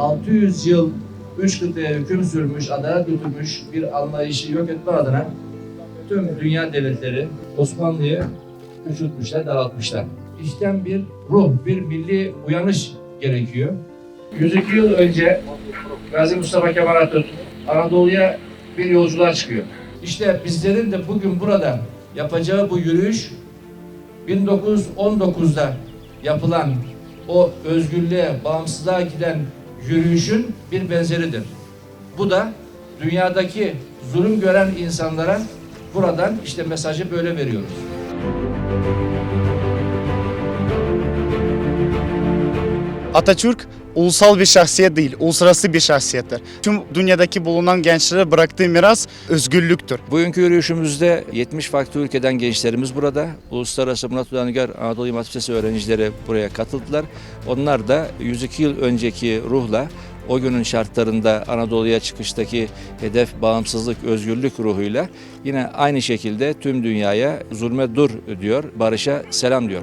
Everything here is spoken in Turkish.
600 yıl üç kıtaya hüküm sürmüş, adalet götürmüş bir anlayışı yok etme adına tüm dünya devletleri Osmanlı'yı üşütmüşler, dağıtmışlar. İşten bir ruh, bir milli uyanış gerekiyor. 102 yıl önce Gazi Mustafa Kemal Atatürk Anadolu'ya bir yolculuğa çıkıyor. İşte bizlerin de bugün burada yapacağı bu yürüyüş 1919'da yapılan o özgürlüğe, bağımsızlığa giden yürüyüşün bir benzeridir. Bu da dünyadaki zulüm gören insanlara buradan işte mesajı böyle veriyoruz. Atatürk ulusal bir şahsiyet değil, uluslararası bir şahsiyettir. Tüm dünyadaki bulunan gençlere bıraktığı miras özgürlüktür. Bugünkü yürüyüşümüzde 70 farklı ülkeden gençlerimiz burada. Uluslararası Murat Ulangar Anadolu İmam öğrencileri buraya katıldılar. Onlar da 102 yıl önceki ruhla o günün şartlarında Anadolu'ya çıkıştaki hedef bağımsızlık, özgürlük ruhuyla yine aynı şekilde tüm dünyaya zulme dur diyor, barışa selam diyor.